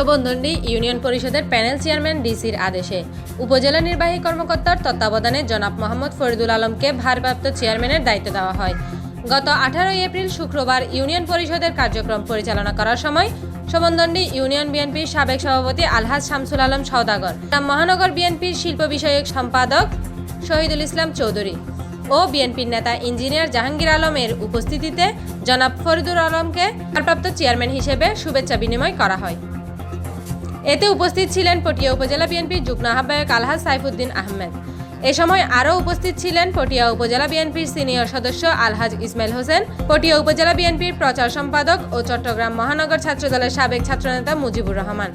Shobhandandi union পরিষদের panel chairman ডিসির আদেশে উপজেলা নির্বাহী কর্মকর্তার তত্ত্বাবধানে জনাব মোহাম্মদ ফরিদুল আলমকে ভারপ্রাপ্ত চেয়ারম্যানের দায়িত্ব দেওয়া হয়। গত আঠারোই এপ্রিল শুক্রবার ইউনিয়ন পরিষদের কার্যক্রম পরিচালনা করার সময় শোভনদণ্ডী ইউনিয়ন বিএনপির সাবেক সভাপতি আলহাজ শামসুল আলম সওদাগর মহানগর বিএনপির শিল্প বিষয়ক সম্পাদক শহীদুল ইসলাম চৌধুরী ও বিএনপির নেতা ইঞ্জিনিয়ার জাহাঙ্গীর আলমের উপস্থিতিতে জনাব ফরিদুল আলমকে ভারপ্রাপ্ত চেয়ারম্যান হিসেবে শুভেচ্ছা বিনিময় করা হয়। এতে উপস্থিত ছিলেন পটিয়া উপজেলা বিএনপির যুগ্ম আহ্বায়ক আলহাজ সাইফুদ্দিন আহমেদ। এ সময় আরও উপস্থিত ছিলেন পটিয়া উপজেলা বিএনপির সিনিয়র সদস্য আলহাজ ইসমাইল হোসেন, পটিয়া উপজেলা বিএনপির প্রচার সম্পাদক ও চট্টগ্রাম মহানগর ছাত্রদলের সাবেক ছাত্রনেতা মুজিবুর রহমান,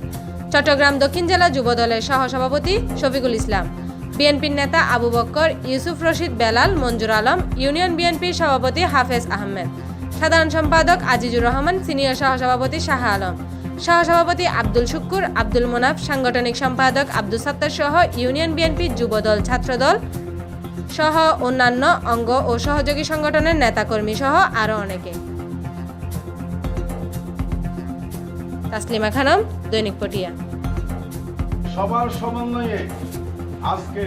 চট্টগ্রাম দক্ষিণ জেলা যুবদলের সহসভাপতি শফিকুল ইসলাম, বিএনপির নেতা আবু বক্কর, ইউসুফ রশিদ বেলাল, মঞ্জুর আলম, ইউনিয়ন বিএনপির সভাপতি হাফেজ আহমেদ, সাধারণ সম্পাদক আজিজুর রহমান, সিনিয়র সহসভাপতি শাহ আলম সহসভাপতি আব্দুল শুক্কুর, আব্দুল মোনাফ, সাংগঠনিক সম্পাদক আব্দুল সত্তার সহ ইউনিয়ন বিএনপি যুবদল, ছাত্রদল সহ অন্যান্য অঙ্গ ও সহযোগী সংগঠনের নেতাকর্মী সহ আরও অনেকে। তাসলিমা খানম, দৈনিক পটিয়া। সবার সমন্বয়ে আজকে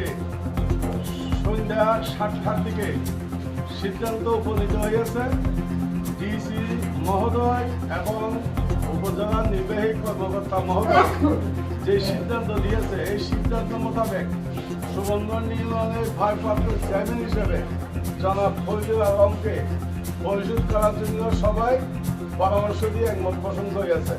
সন্ধ্যা সাতটার দিকে সিদ্ধান্ত উপনীত হয়েছে ডিসি মহোদয় এবং উপজেলা নির্বাহী কর্মকর্তা মহোদয় যে সিদ্ধান্ত দিয়েছে এই সিদ্ধান্ত মোতাবেক সুবন্ধন নির্মাণের ভারপ্রাপ্ত চেয়ারম্যান হিসেবে জনাব আলমকে পরিশোধ করার জন্য সবাই পরামর্শ দিয়ে একমত পোষণ করেছে